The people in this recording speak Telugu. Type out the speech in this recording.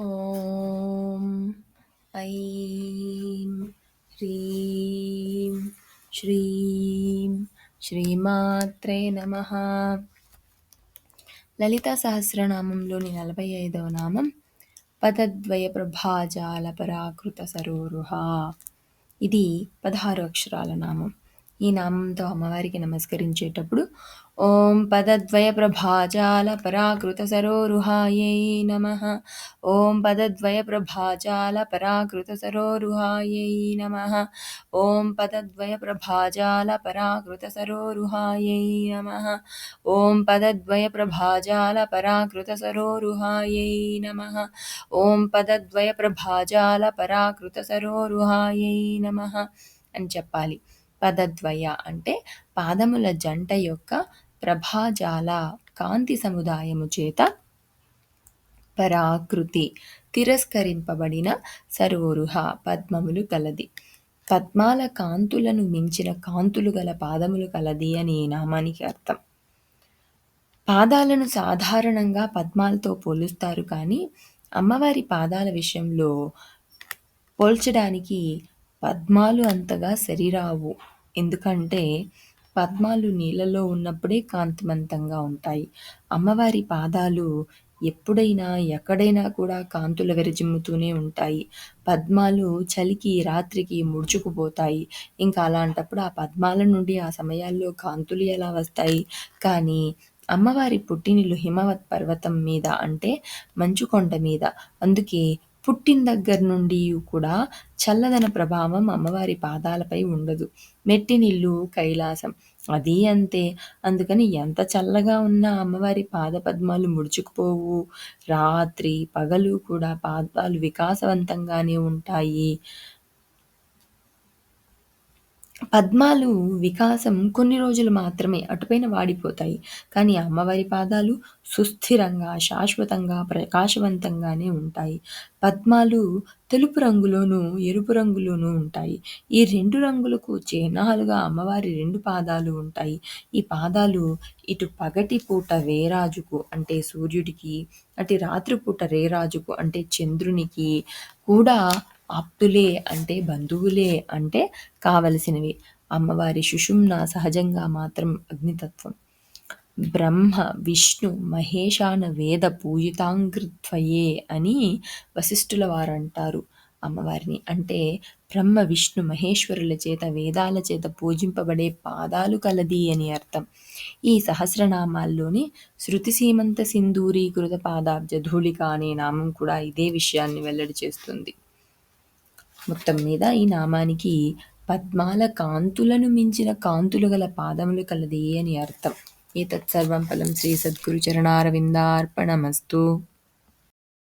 ఓం ఐం హ్రీం శ్రీం శ్రీమాత్రే నమ. లలిత సహస్రనామంలోని నలభై ఐదవ నామం పదద్వయ ప్రభాజాల పరాకృత సరోరుహ. ఇది పదహారు అక్షరాల నామం. ఈ నామంతో అమ్మవారికి నమస్కరించేటప్పుడు ఓం పదద్వయ ప్రభాజాల పరాకృత సరోరుహాయై నమ. ఓం పదద్వయ ప్రభాజాల పరాకృత సరోరుహాయై నమ. ఓం పదద్వయ ప్రభాజాల పరాకృత సరోరుహాయై నమ. ఓం పదద్వయ ప్రభాజాల పరాకృత సరోరుహాయై నమ. ఓం పదద్వయ ప్రభాజాల పరాకృత సరోరుహాయై నమ అని చెప్పాలి. పదద్వయ అంటే పాదముల జంట యొక్క ప్రభాజాల కాంతి సముదాయము చేత పరాకృతి తిరస్కరింపబడిన సరోరుహ పద్మములు కలది. పద్మాల కాంతులను మించిన కాంతులు గల పాదములు కలది అని ఈ నామానికి అర్థం. పాదాలను సాధారణంగా పద్మాలతో పోలుస్తారు కానీ అమ్మవారి పాదాల విషయంలో పోల్చడానికి పద్మాలు అంతగా సరిరావు. ఎందుకంటే పద్మాలు నీళ్ళలో ఉన్నప్పుడే కాంతివంతంగా ఉంటాయి. అమ్మవారి పాదాలు ఎప్పుడైనా ఎక్కడైనా కూడా కాంతుల విరజిమ్ముతూనే ఉంటాయి. పద్మాలు చలికి రాత్రికి ముడుచుకుపోతాయి. ఇంకా అలాంటప్పుడు ఆ పద్మాల నుండి ఆ సమయాల్లో కాంతులు ఎలా వస్తాయి? కానీ అమ్మవారి పుట్టినిల్లు హిమవత్ పర్వతం మీద అంటే మంచుకొండ మీద. అందుకే పుట్టిన దగ్గర నుండి కూడా చల్లదన ప్రభావం అమ్మవారి పాదాలపై ఉండదు. మెట్టినిల్లు కైలాసం అది అంతే. అందుకని ఎంత చల్లగా ఉన్నా అమ్మవారి పాద పద్మాలు ముడుచుకుపోవు. రాత్రి పగలు కూడా పాదాలు వికాసవంతంగానే ఉంటాయి. పద్మాలు వికాసం కొన్ని రోజులు మాత్రమే అటుపైన వాడిపోతాయి. కానీ అమ్మవారి పాదాలు సుస్థిరంగా శాశ్వతంగా ప్రకాశవంతంగానే ఉంటాయి. పద్మాలు తెలుపు రంగులోను ఎరుపు రంగులోనూ ఉంటాయి. ఈ రెండు రంగులకు చిహ్నాలుగా అమ్మవారి రెండు పాదాలు ఉంటాయి. ఈ పాదాలు ఇటు పగటి పూట వేరాజుకు అంటే సూర్యుడికి అటు రాత్రిపూట రేరాజుకు అంటే చంద్రునికి కూడా ఆప్తులే అంటే బంధువులే అంటే కావలసినవి. అమ్మవారి సుషుమ్న సహజంగా మాత్రం అగ్నితత్వం. బ్రహ్మ విష్ణు మహేశాన వేద పూజితాంగృత్వయే అని వశిష్ఠుల వారు అంటారు అమ్మవారిని అంటే బ్రహ్మ విష్ణు మహేశ్వరుల చేత వేదాల చేత పూజింపబడే పాదాలు కలది అని అర్థం. ఈ సహస్రనామాల్లోని శృతి సీమంత సింధూరీకృత పాదాబ్జ ధూళిక అనే నామం కూడా ఇదే విషయాన్ని వెల్లడి చేస్తుంది. మొత్తం మీద ఈ నామానికి పద్మాల కాంతులను మించిన కాంతులు గల పాదములు కలది అని అర్థం. ఏ తత్సర్వం ఫలం శ్రీ సద్గురు చరణారవిందార్పణమస్తు.